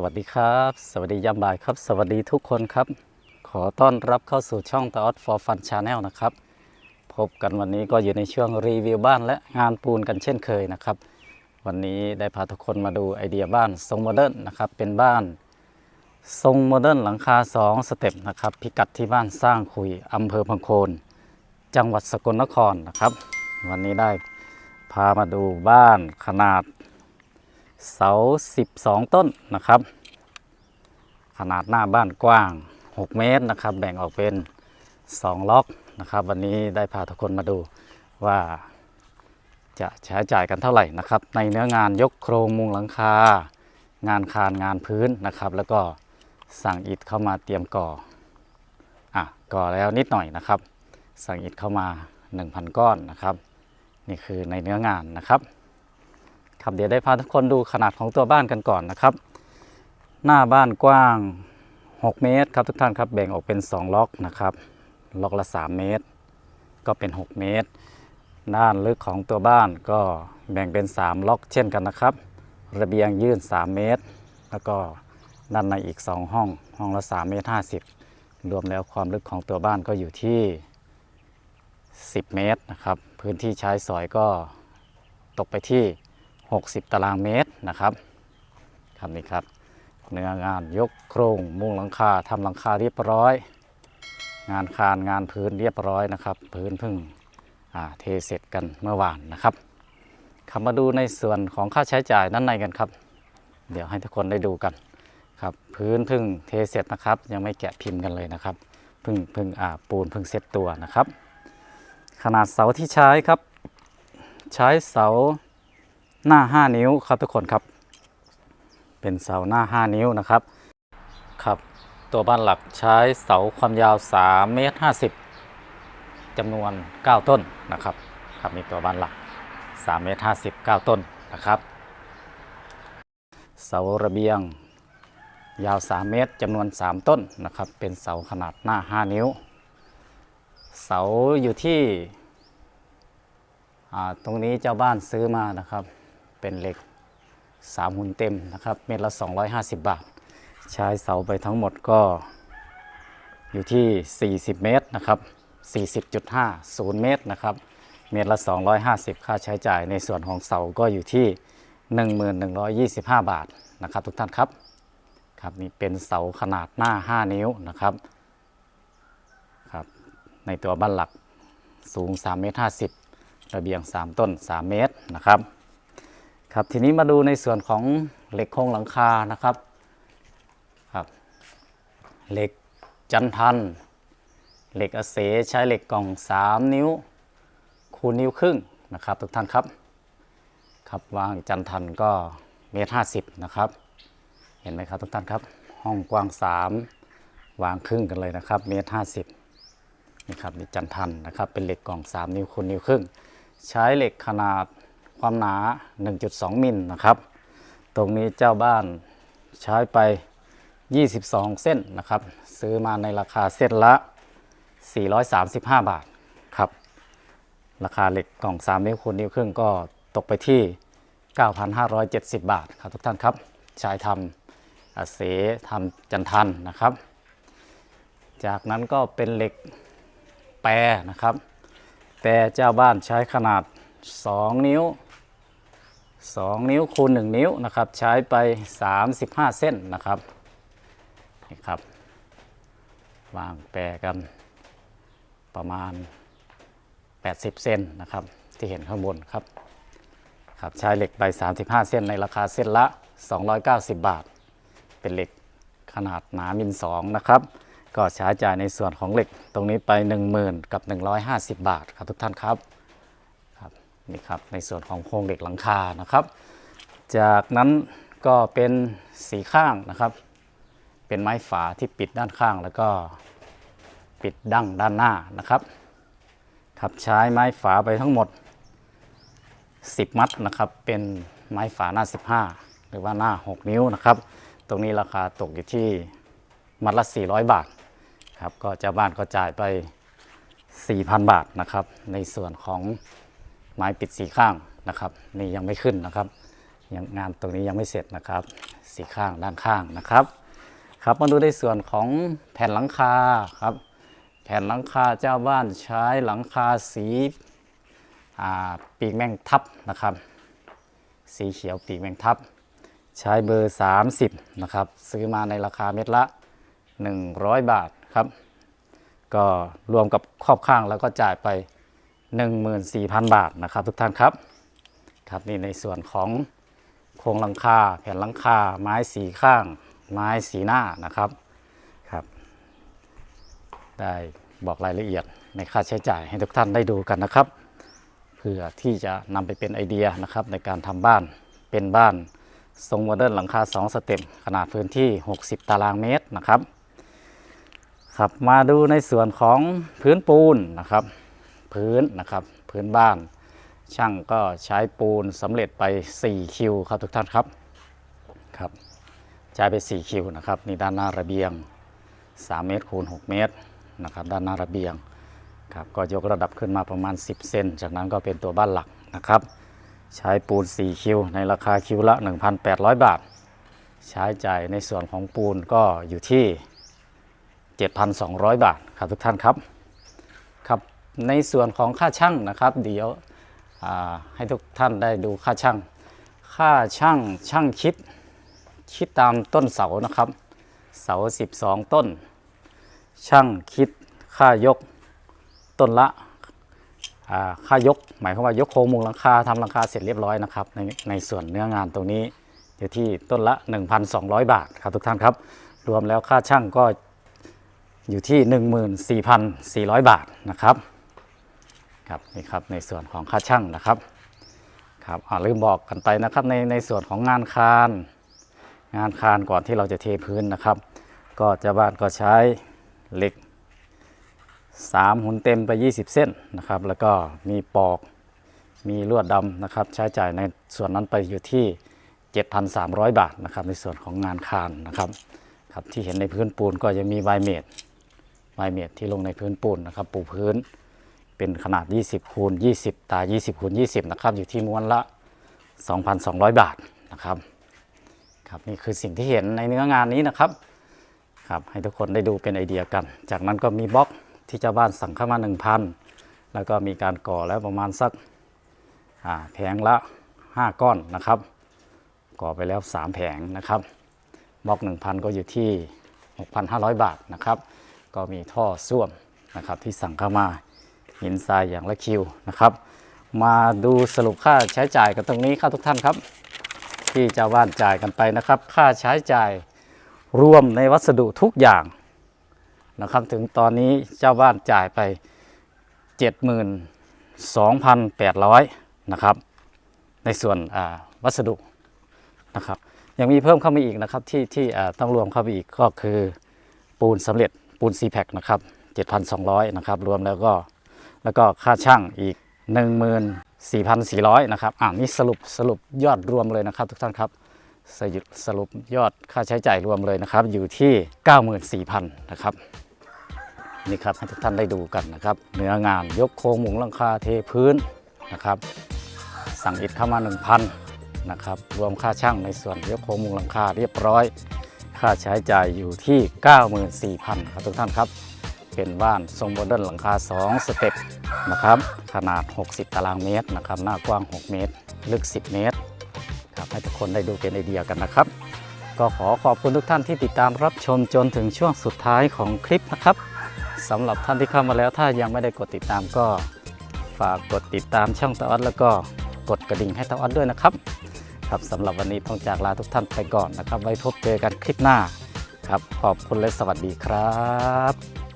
สวัสดีครับ สวัสดียามบ่ายครับ สวัสดีทุกคนครับ ขอต้อนรับเข้าสู่ช่อง t อ o t for Fun Channel นะครับ พบกันวันนี้ก็อยู่ในช่วงรีวิวบ้านและงานปูนกันเช่นเคยนะครับ วันนี้ได้พาทุกคนมาดูไอเดียบ้านทรงโมเดิร์นนะครับ เป็นบ้าน ทรงโมเดิร์นหลังคา 2 สเต็ปนะครับ พิกัดที่บ้านสร้างคุยอำเภอพังโคน จังหวัดสกลนครนะครับ วันนี้ได้พามาดูบ้านขนาด เสา 12 ต้นนะครับ ขนาดหน้าบ้านกว้าง 6 เมตรนะครับ แบ่งออกเป็น 2 ล็อกนะครับ วันนี้ได้พาทุกคนมาดูว่าจะใช้จ่ายกันเท่าไหร่นะครับ ในเนื้องานยกโครงมุงหลังคา งานคานงานพื้นนะครับ แล้วก็สั่งอิฐเข้ามาเตรียมก่ออะก่อแล้วนิดหน่อยนะครับ สั่งอิฐเข้ามา 1,000 ก้อนนะครับ นี่คือในเนื้องานนะครับ ครับ เดี๋ยวได้พาทุกคนดูขนาดของตัวบ้านกันก่อนนะครับ หน้าบ้านกว้าง 6 เมตรครับทุกท่านครับแบ่งออกเป็น 2 ล็อกนะครับ ล็อกละ 3 เมตร ก็เป็น 6 เมตร ด้านลึกของตัวบ้านก็แบ่งเป็น 3 ล็อกเช่นกันนะครับ ระเบียงยื่น 3 เมตร แล้วก็ด้านในอีก 2 ห้อง ห้องละ 3 เมตร 50 รวมแล้วความลึกของตัวบ้านก็อยู่ที่ 10 เมตรนะครับ พื้นที่ใช้สอยก็ตกไปที่ 60 ตารางเมตรนะครับครับนี่ครับ เนื้องานยกโครงมุงหลังคาทำหลังคาเรียบร้อย งานคานงานพื้นเรียบร้อยนะครับ พื้นพึ่งเทเสร็จกันเมื่อวานนะครับขับมาดูในส่วนของค่าใช้จ่ายด้านในกันครับ เดี๋ยวให้ทุกคนได้ดูกันครับพื้นพึ่งเทเสร็จนะครับ ยังไม่แกะพิมพ์กันเลยนะครับพึ่งพึ่งอ่าปูนพึ่งเสร็จตัวนะครับ ขนาดเสาที่ใช้ครับ ใช้เสา หน้า 5 นิ้วครับทุกคนครับ เป็นเสาหน้า 5 นิ้วนะครับครับตัวบ้านหลักใช้เสาความยาว3เมตร50จำนวน 9 ต้นนะครับครับนี่ตัวบ้านหลัก3เมตร50 9ต้นนะครับเสาระเบียงยาว 3 เมตรจำนวน 3 ต้นนะครับ เป็นเสาขนาดหน้า 5 นิ้ว เสาอยู่ที่อ่าตรงนี้เจ้าบ้านซื้อมานะครับ เป็นเหล็ก 3 หุ่นเต็มนะครับ เม็ดละ 250 บาท ใช้เสาไปทั้งหมดก็อยู่ที่ 40 เมตรนะครับ 40.50 เมตรนะครับ เมตรละ 250 ค่าใช้จ่ายในส่วนของเสาก็อยู่ที่ 1125 บาทนะครับ ทุกท่านครับครับนี่เป็นเสาขนาดหน้า 5 นิ้วนะครับครับ ในตัวบ้านหลักสูง3เมตร50ระเบียง 3 ต้น 3 เมตรนะครับ ครับทีนี้มาดูในส่วนของเหล็กโครงหลังคานะครับครับ เหล็กจันทัน เหล็กอเสใช้เหล็กกล่อง 3 นิ้ว คูณนิ้วครึ่งนะครับ ทุกท่านครับ ครับวางจันทันก็เมตรห้าสิบนะครับ เห็นไหมครับทุกท่านครับ ห้องกว้าง 3 วางครึ่งกันเลยนะครับ เมตรห้าสิบนี่ครับนี่จันทันนะครับเป็นเหล็กกล่อง 3 นิ้วคูณนิ้วครึ่ง ใช้เหล็กขนาด ความหนา 1.2 มิลนะครับ ตรงนี้เจ้าบ้านใช้ไป 22 เส้นนะครับ ซื้อมาในราคาเส้นละ 435 บาทครับ ราคาเหล็กกล่อง 3 นิ้วคูณนิ้วครึ่งก็ตกไปที่ 9,570 บาทครับทุกท่านครับใช้ทำอาเสทำจันทันนะครับ จากนั้นก็เป็นเหล็กแปรนะครับแปรเจ้าบ้านใช้ขนาด 2 นิ้ว 2 นิ้วคูณ 1 นิ้วนะครับ ใช้ไป 35 เส้นนะครับนี่ครับ วางแปรกันประมาณ 80 เซนนะครับ ที่เห็นข้างบนครับครับใช้เหล็กไป 35 เส้นในราคาเส้นละ 290 บาท เป็นเหล็กขนาดหนามิล2นะครับก็ใช้จ่ายในส่วนของเหล็กตรงนี้ไป 10,000 กับ 150 บาทครับทุกท่านครับ นี่ครับในส่วนของโครงเหล็กหลังคานะครับ จากนั้นก็เป็นสีข้างนะครับ เป็นไม้ฝาที่ปิดด้านข้างแล้วก็ปิดดั้งด้านหน้านะครับครับใช้ไม้ฝาไปทั้งหมด 10 มัดนะครับเป็นไม้ฝาหน้า 15 หรือว่าหน้า 6 นิ้วนะครับ ตรงนี้ราคาตกอยู่ที่มัดละ 400 บาทครับก็เจ้าบ้านก็จ่ายไป 4,000 บาทนะครับ ในส่วนของ ไม้ปิดสีข้างนะครับนี่ยังไม่ขึ้นนะครับยังงานตรงนี้ยังไม่เสร็จนะครับ สี่ข้างด้านข้างนะครับ ครับมาดูในส่วนของแผ่นหลังคาครับ แผ่นหลังคาเจ้าบ้านใช้หลังคาสีาปีกแมงทับนะครับ สีเขียวปีกแมงทับ ใช้เบอร์ 30 นะครับ ซื้อมาในราคาเม็ดละ 100 บาทครับ ก็รวมกับครอบข้างแล้วก็จ่ายไป 14,000 บาทนะครับ ทุกท่านครับครับนี่ในส่วนของโครงหลังคาแผ่นหลังคาไม้สีข้าง ไม้สีหน้านะครับครับ ได้บอกรายละเอียดในค่าใช้จ่ายให้ทุกท่านได้ดูกันนะครับเพื่อที่จะนำไปเป็นไอเดียนะครับในการทำบ้านเป็นบ้านทรงโมเดิร์นหลังคา 2 สเต็ปขนาดพื้นที่ 60 ตารางเมตรนะครับครับมาดูในส่วนของพื้นปูนนะครับ พื้นนะครับพื้นบ้าน ช่างก็ใช้ปูนสำเร็จไป 4 คิวครับทุกท่านครับครับใช้ไป 4 คิวนะครับนี่ด้านหน้าระเบียง 3 เมตรคูณ 6 เมตรนะครับด้านหน้าระเบียงครับก็ยกระดับขึ้นมาประมาณ 10 เซนจากนั้นก็เป็นตัวบ้านหลักนะครับ ใช้ปูน 4 คิว ในราคาคิวละ 1,800 บาท ใช้จ่ายในส่วนของปูนก็อยู่ที่ 7,200 บาทครับทุกท่านครับครับ ในส่วนของค่าช่างนะครับ เดี๋ยวให้ทุกท่านได้ดูค่าช่าง ค่าช่างช่างคิด คิดตามต้นเสานะครับ เสา 12 ต้น ช่างคิดค่ายกต้นละค่ายก หมายความว่ายกโครงมุงหลังคาทำหลังคาเสร็จเรียบร้อยนะครับในในส่วนเนื้องานตรงนี้อยู่ที่ต้นละ 1,200 บาทครับทุกท่านครับ รวมแล้วค่าช่างก็อยู่ที่ 14,400 บาทนะครับ ครับนี่ครับในส่วนของค่าช่างนะครับครับอ่าลืมบอกกันไปนะครับในในส่วนของงานคาน งานคานก่อนที่เราจะเทพื้นนะครับ ก็จะบ้านก็ใช้เหล็ก 3 หุ่นเต็มไป 20 เส้นนะครับ แล้วก็มีปอกมีลวดดำนะครับ ใช้จ่ายในส่วนนั้นไปอยู่ที่ 7,300 บาทนะครับ ในส่วนของงานคานนะครับครับที่เห็นในพื้นปูนก็จะมีไวเมดไวเมดที่ลงในพื้นปูนนะครับ ปูพื้น เป็นขนาด 20คูณ20 ตา 20คูณ20 นะครับ อยู่ที่ม้วนละ 2,200 บาทนะครับครับนี่คือสิ่งที่เห็นในเนื้องานนี้นะครับครับให้ทุกคนได้ดูเป็นไอเดียกัน จากนั้นก็มีบล็อกที่เจ้าบ้านสั่งเข้ามา 1,000 แล้วก็มีการก่อแล้วประมาณสักแผงละ 5 ก้อนนะครับ ก่อไปแล้ว 3 แผงนะครับบล็อก 1,000 ก็อยู่ที่ 6,500 บาทนะครับ ก็มีท่อส้วมนะครับที่สั่งเข้ามา หินทรายอย่างละคิวนะครับ มาดูสรุปค่าใช้จ่ายกันตรงนี้ครับทุกท่านครับ ที่เจ้าบ้านจ่ายกันไปนะครับ ค่าใช้จ่ายรวมในวัสดุทุกอย่างนะครับ ถึงตอนนี้เจ้าบ้านจ่ายไป 72,800นะครับ ในส่วนวัสดุนะครับยังมีเพิ่มเข้ามาอีกนะครับที่ที่ต้องรวมเข้าไปอีกก็คือปูนสำเร็จปูน c p a c นะครับ 7,200 นะครับ รวมแล้วก็ แล้วก็ค่าช่างอีก 14,400 นะครับ อ่านี่สรุปสรุปยอดรวมเลยนะครับ ทุกท่านครับสรุปสรุปยอดค่าใช้จ่ายรวมเลยนะครับ อยู่ที่ 94,000 นะครับนี่ครับให้ทุกท่านได้ดูกันนะครับ เนื้องานยกโครงมุงหลังคาเทพื้นนะครับ สั่งอิฐเข้ามา 1,000 นะครับ รวมค่าช่างในส่วนยกโครงมุงหลังคาเรียบร้อย ค่าใช้จ่ายอยู่ที่ 94,000 ครับทุกท่านครับ เป็นบ้านทรงโมเดิร์นหลังคา 2 สเต็ปนะครับขนาด 60 ตารางเมตรนะครับหน้ากว้าง 6 เมตร ลึก 10 เมตรครับให้ทุกคนได้ดูเป็นไอเดียกันนะครับ ก็ขอขอบคุณทุกท่านที่ติดตามรับชมจนถึงช่วงสุดท้ายของคลิปนะครับสำหรับท่านที่เข้ามาแล้วถ้ายังไม่ได้กดติดตามก็ฝากกดติดตามช่องตาออดแล้วก็กดกระดิ่งให้ตาออดด้วยนะครับครับสำหรับวันนี้ต้องจากลาทุกท่านไปก่อนนะครับ ไว้พบเจอกันคลิปหน้าครับ ขอบคุณและสวัสดีครับ